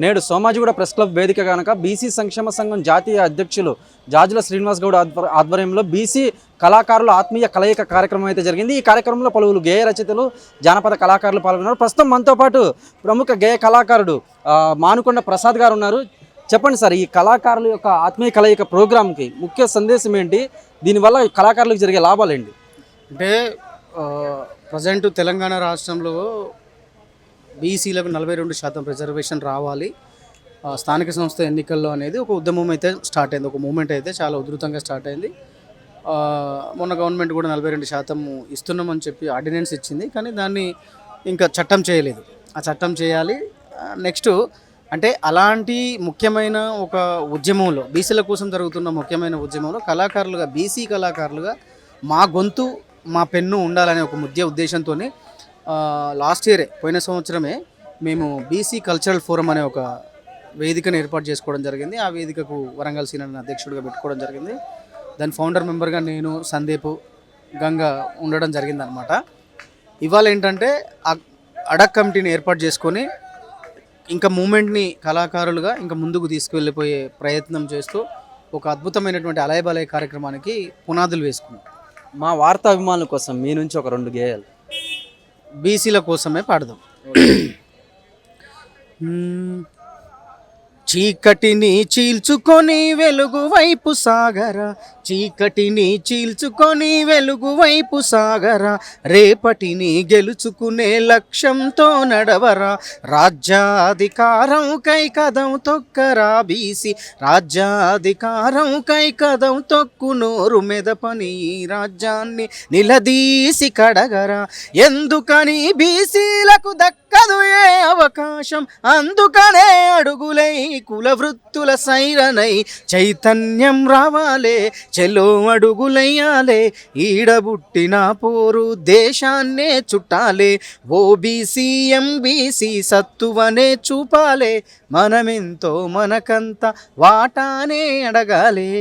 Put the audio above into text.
నేడు Somajiguda press club వేదిక కనుక బీసీ సంక్షేమ సంఘం జాతీయ అధ్యక్షులు జాజుల శ్రీనివాస్ గౌడ్ ఆధ్వర్యంలో బీసీ కళాకారుల ఆత్మీయ కలయిక కార్యక్రమం అయితే జరిగింది. ఈ కార్యక్రమంలో పలువురు గేయ రచయితలు జానపద కళాకారులు పాల్గొన్నారు. ప్రస్తుతం మనతో పాటు ప్రముఖ గేయ కళాకారుడు మానుకొండ ప్రసాద్ గారు ఉన్నారు. చెప్పండి సార్ ఈ కళాకారుల యొక్క ఆత్మీయ కలయిక ప్రోగ్రాంకి ముఖ్య సందేశం ఏంటి? దీనివల్ల ఈ కళాకారులకు జరిగే లాభాలు ఏంటి? అంటే ప్రజెంట్ తెలంగాణ రాష్ట్రంలో బీసీలకు నలభై రెండు శాతం రిజర్వేషన్ రావాలి. స్థానిక సంస్థ ఎన్నికల్లో అనేది ఒక ఉద్యమం అయితే స్టార్ట్ అయింది. ఒక మూమెంట్ అయితే చాలా ఉధృతంగా స్టార్ట్ అయింది. మొన్న గవర్నమెంట్ కూడా నలభై రెండు శాతం ఇస్తున్నామని చెప్పి ఆర్డినెన్స్ ఇచ్చింది. కానీ దాన్ని ఇంకా చట్టం చేయలేదు. ఆ చట్టం చేయాలి. నెక్స్ట్ అంటే అలాంటి ముఖ్యమైన ఒక ఉద్యమంలో బీసీల కోసం జరుగుతున్న ముఖ్యమైన ఉద్యమంలో కళాకారులుగా బీసీ కళాకారులుగా మా గొంతు మా పెన్ను ఉండాలనే ఒక ముద్య ఉద్దేశంతోనే లాస్ట్ ఇయరే పోయిన సంవత్సరమే మేము బీసీ కల్చరల్ ఫోరం అనే ఒక వేదికను ఏర్పాటు చేసుకోవడం జరిగింది. ఆ వేదికకు వరంగల్ సీనియర్ అధ్యక్షుడిగా పెట్టుకోవడం జరిగింది. దాని ఫౌండర్ మెంబర్గా నేను సందీప్ గంగ ఉండడం జరిగింది అనమాట ఇవాళ ఏంటంటే ఆ అడక్ కమిటీని ఏర్పాటు చేసుకొని ఇంకా మూమెంట్ని కళాకారులుగా ఇంకా ముందుకు తీసుకువెళ్ళిపోయే ప్రయత్నం చేస్తూ ఒక అద్భుతమైనటువంటి అలయబలయ కార్యక్రమానికి పునాదులు వేసుకున్నాం. మా వార్తా అభిమానుల కోసం మీ నుంచి ఒక రెండు గేయాలు. బీసీల కోసమే పాడదాం. చీకటిని చీల్చుకొని వెలుగు వైపు సాగరా చీకటిని చీల్చుకొని వెలుగు వైపు సాగరా రేపటిని గెలుచుకునే లక్ష్యంతో నడవరా రాజ్యాధికారం కై కదం తొక్కరా బీసీ రాజ్యాధికారం కై కదం తొక్కు నోరు మెదపని రాజ్యాన్ని నిలదీసి కడగరా. ఎందుకని బీసీలకు దక్కదు ఏ అవకాశం? అందుకనే అడుగులై కుల వృత్తుల సైరనై చైతన్యం రావాలే చెలో అడుగులయ్యాలే. ఈడబుట్టిన పోరు దేశాన్నే చుట్టాలే. OBC MBC సత్తువనే చూపాలే. మనమెంతో మనకంత వాటానే అడగాలే.